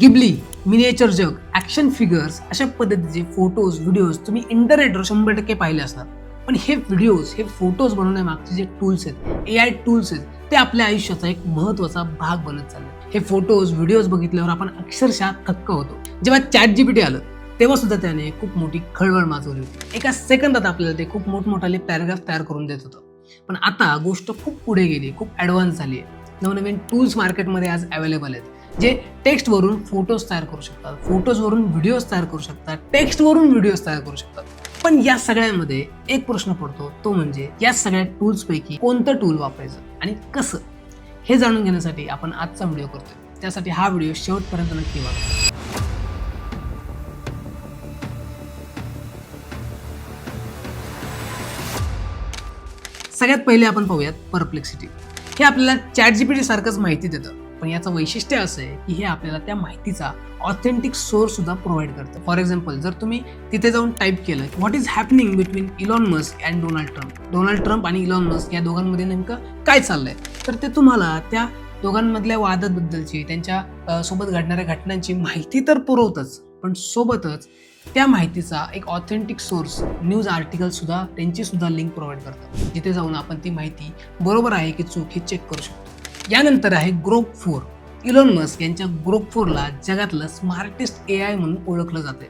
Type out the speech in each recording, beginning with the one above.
Ghibli miniature जग action figures अशा पद्धतीचे फोटोज व्हिडिओज तुम्ही इंटरनेटवर शंभर टक्के पाहिले असणार. पण हे व्हिडिओज हे फोटोज बनवण्यामागचे जे टूल्स आहेत ए आय टूल्स आहेत ते आपल्या आयुष्याचा एक महत्त्वाचा भाग बनत चालले. हे फोटोज व्हिडिओज बघितल्यावर आपण अक्षरशः थक्क होतो. जेव्हा चॅट जीपीटी आलं तेव्हा सुद्धा त्याने खूप मोठी खळबळ माजवली होती. एका सेकंदात आपल्याला ते खूप मोठमोठाले पॅराग्राफ तयार करून देत होतं. पण आता गोष्ट खूप पुढे गेली खूप ॲडव्हान्स झाली आहे. नवनवीन टूल्स मार्केटमध्ये आज अवेलेबल आहेत. जे टेक्स्टवरून फोटोज तयार करू शकतात. फोटोजवरून व्हिडिओज तयार करू शकतात. टेक्स्टवरून व्हिडिओज तयार करू शकतात. पण या सगळ्यामध्ये एक प्रश्न पडतो. तो म्हणजे या सगळ्या टूल्सपैकी कोणतं टूल वापरायचं आणि कसं? हे जाणून घेण्यासाठी आपण आजचा व्हिडिओ करतोय. त्यासाठी हा व्हिडिओ शेवटपर्यंत नक्की बघा सगळ्यात पहिले आपण पाहूयात परप्लेक्सिटी हे आपल्याला चॅट जीपीटी सारखंच माहिती देतं. पण याचं वैशिष्ट्य असं आहे की हे आपल्याला त्या माहितीचा ऑथेंटिक सोर्स सुद्धा प्रोव्हाइड करतं. फॉर एक्झाम्पल जर तुम्ही तिथे जाऊन टाईप केलं what is happening between Elon Musk and Donald Trump Donald Trump आणि इलॉन मस्क या दोघांमध्ये नेमकं काय चाललंय? तर ते तुम्हाला त्या दोघांमधल्या वादाबद्दलची त्यांच्यासोबत घडणाऱ्या घटनांची माहिती तर पुरवतच पण सोबतच त्या माहितीचा एक ऑथेंटिक सोर्स न्यूज आर्टिकल सुद्धा त्यांची सुद्धा लिंक प्रोव्हाइड करतात जिथे जाऊन आपण ती माहिती बरोबर आहे की चूक हे चेक करू शकतो. यानंतर आहे ग्रोप फोर. इलॉन मस्क यांच्या ग्रोप फोरला जगातलं स्मार्टेस्ट ए आय म्हणून ओळखलं जाते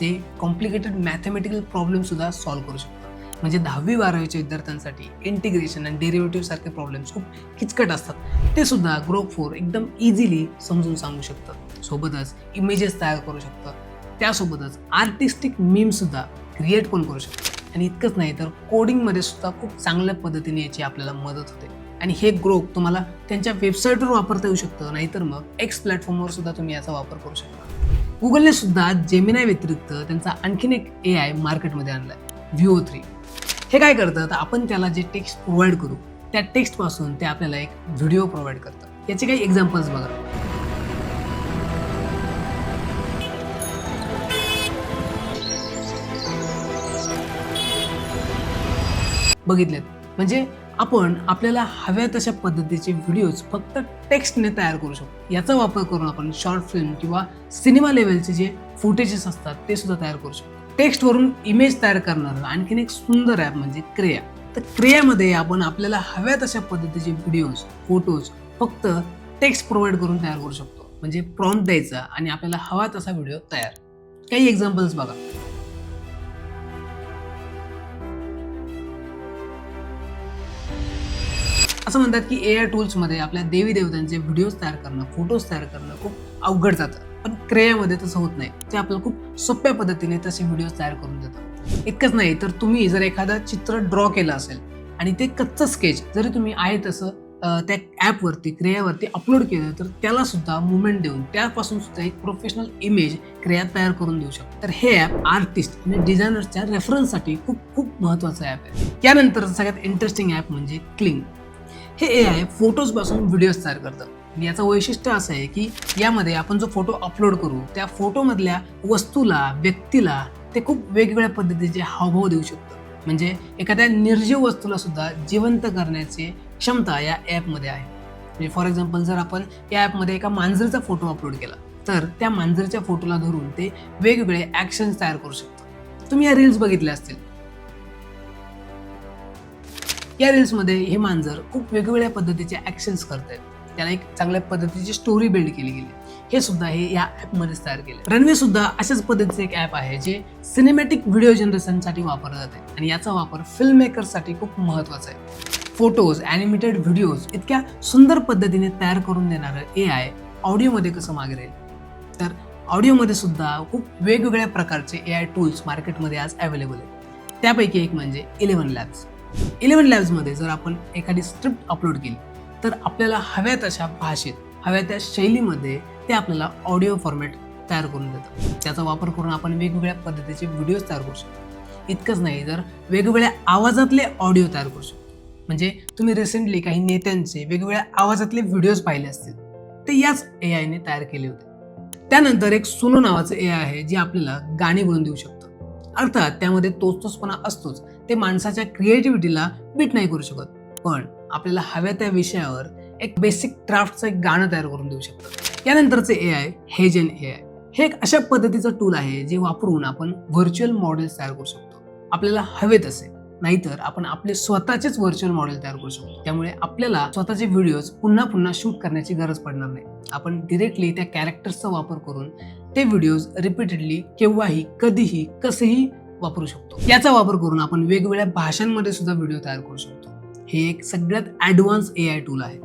ते कॉम्प्लिकेटेड मॅथमॅटिकल प्रॉब्लेमसुद्धा सॉल्व्ह करू शकतात. म्हणजे दहावी बारावीच्या विद्यार्थ्यांसाठी इंटिग्रेशन आणि डेरिव्हेटिव्ह सारखे प्रॉब्लेम्स खूप किचकट असतात. ते सुद्धा ग्रोप फोर एकदम इझिली समजून सांगू शकतात सोबतच इमेजेस तयार करू शकतात त्यासोबतच आर्टिस्टिक मीमसुद्धा क्रिएट पण करू शकतात आणि इतकंच नाही तर कोडिंगमध्ये सुद्धा खूप चांगल्या पद्धतीने याची आपल्याला मदत होते. आणि हे ग्रोप तुम्हाला त्यांच्या वेबसाईटवर वापरता येऊ शकतं नाहीतर मग एक्स प्लॅटफॉर्मवर सुद्धा तुम्ही याचा वापर करू शकता. गुगलने सुद्धा जेमिनाय व्यतिरिक्त त्यांचा आणखीन एक ए आय मार्केटमध्ये आणलाय व्हिओ थ्री हे काय करतं? तर आपण त्याला जे टेक्स्ट प्रोव्हाइड करू त्या टेक्स्टपासून ते आपल्याला एक व्हिडिओ प्रोव्हाइड करतं. याचे काही एक्झाम्पल्स बघा. बघितलेत. म्हणजे आपण आपल्याला हव्या तशा पद्धतीचे व्हिडिओज फक्त टेक्स्टने तयार करू शकतो. याचा वापर करून आपण शॉर्ट फिल्म किंवा सिनेमा लेवलचे जे फुटेजेस असतात ते सुद्धा तयार करू शकतो. टेक्स्टवरून इमेज तयार करणारं आणखीन एक सुंदर ॲप म्हणजे क्रिया तर क्रियामध्ये आपण आपल्याला हव्या तशा पद्धतीचे व्हिडिओज फोटोज फक्त टेक्स्ट प्रोव्हाइड करून तयार करू शकतो. म्हणजे प्रॉम्प्ट द्यायचा आणि आपल्याला हवा तसा व्हिडिओ तयार. काही एक्झाम्पल्स बघा. असं म्हणतात की ए आय टूल्समध्ये आपल्या देवी देवतांचे व्हिडिओज तयार करणं फोटोज तयार करणं खूप अवघड जातं. पण क्रेयामध्ये तसं होत नाही. ते आपल्याला खूप सोप्या पद्धतीने तसे व्हिडिओज तयार करून देतात इतकंच नाही तर तुम्ही जर एखादं चित्र ड्रॉ केलं असेल आणि ते कच्चं स्केच जरी तुम्ही आहे तसं त्या ॲपवरती क्रियावरती अपलोड केलं तर त्याला सुद्धा मुवमेंट देऊन त्यापासून सुद्धा एक प्रोफेशनल इमेज क्रिया तयार करून देऊ शकतो. तर हे ॲप आर्टिस्ट आणि डिझायनर्सच्या रेफरन्ससाठी खूप खूप महत्त्वाचं ॲप आहे. त्यानंतर सगळ्यात इंटरेस्टिंग ॲप म्हणजे क्लिंग हे ए आय फोटोजपासून व्हिडिओज तयार करतं. आणि याचं वैशिष्ट्य असं आहे की यामध्ये आपण जो फोटो अपलोड करू त्या फोटोमधल्या वस्तूला व्यक्तीला ते खूप वेगवेगळ्या पद्धतीचे हावभाव देऊ शकतं. म्हणजे एखाद्या निर्जीव वस्तूला सुद्धा जिवंत करण्याची क्षमता या ॲपमध्ये आहे. म्हणजे फॉर एक्झाम्पल जर आपण या ॲपमध्ये एका मांजरीचा फोटो अपलोड केला तर त्या मांजरीच्या फोटोला धरून ते वेगवेगळे ॲक्शन्स तयार करू शकतो. तुम्ही या रील्स बघितल्या असतील. या रील्समध्ये हे मांजर खूप वेगवेगळ्या पद्धतीचे ॲक्शन्स करत आहेत त्याला एक चांगल्या पद्धतीची स्टोरी बिल्ड केली गेली. हे सुद्धा हे या ॲपमध्येच तयार केले रनवे सुद्धा अशाच पद्धतीचे एक ॲप आहे जे सिनेमॅटिक व्हिडिओ जनरेशनसाठी वापरलं जाते आणि याचा वापर फिल्म मेकरसाठी खूप महत्त्वाचा आहे. फोटोज ॲनिमेटेड व्हिडिओज इतक्या सुंदर पद्धतीने तयार करून देणारं ए आय ऑडिओमध्ये कसं मागे राहील? तर ऑडिओमध्ये सुद्धा खूप वेगवेगळ्या प्रकारचे ए आय टूल्स मार्केटमध्ये आज अवेलेबल आहेत. त्यापैकी एक म्हणजे इलेव्हन लॅब्स इलेव्हन लॅब्समध्ये जर आपण एखादी स्क्रिप्ट अपलोड केली तर आपल्याला हव्या तशा भाषेत हव्या त्या शैलीमध्ये ते आपल्याला ऑडिओ फॉर्मॅट तयार करून देतं. त्याचा वापर करून आपण वेगवेगळ्या पद्धतीचे व्हिडिओज तयार करू शकतो. इतकंच नाही तर वेगवेगळ्या आवाजातले ऑडिओ तयार करू शकतो. म्हणजे तुम्ही रिसेंटली काही नेत्यांचे वेगवेगळ्या आवाजातले व्हिडिओज पाहिले असतील ते याच ए आयने तयार केले होते. त्यानंतर एक सोनू नावाचं ए आय आहे जे आपल्याला गाणी बनवून देऊ शकतं. अर्थात त्यामध्ये तोच तोचपणा असतोच ते माणसाच्या क्रिएटिव्हिटीला बीट नाही करू शकत. पण आपल्याला हव्या त्या विषयावर एक बेसिक क्राफ्टचं एक गाणं तयार करून देऊ शकतं. यानंतरचे ए आय हेजन ए आय हे एक अशा पद्धतीचं टूल आहे जे वापरून आपण व्हर्च्युअल मॉडेल्स तयार करू शकतो. आपल्याला हवे तसे नाहीतर आपण आपले स्वतःचेच व्हर्च्युअल मॉडेल तयार करू शकतो. त्यामुळे आपल्याला स्वतःचे व्हिडिओज पुन्हा पुन्हा शूट करण्याची गरज पडणार नाही. आपण डिरेक्टली त्या कॅरेक्टर्सचा वापर करून ते व्हिडिओज रिपीटेडली केव्हाही कधीही कसेही वापरू शकतो. याचा वापर करून आपण वेगवेगळ्या भाषांमध्ये सुद्धा व्हिडिओ तयार करू शकतो. हे एक सगळ्यात ॲडव्हान्स ए आय टूल आहे.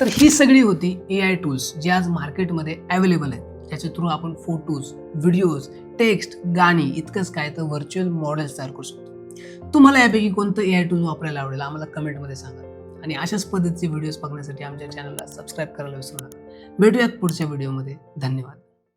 तर ही सगळी होती ए आय टूल्स जी आज मार्केटमध्ये अवेलेबल आहेत. त्याच्या थ्रू आपण फोटोज व्हिडिओज टेक्स्ट गाणी इतकंच काय तर व्हर्च्युअल मॉडेल्स तयार करू शकतो. तुम्हाला यापैकी कोणतं ए आय टूल वापरायला आवडेल आम्हाला कमेंटमध्ये सांगा. आणि अशाच पद्धतीचे व्हिडिओज बघण्यासाठी आमच्या चॅनलला सबस्क्राईब करायला विसरू नका. भेटूयात पुढच्या व्हिडिओमध्ये धन्यवाद.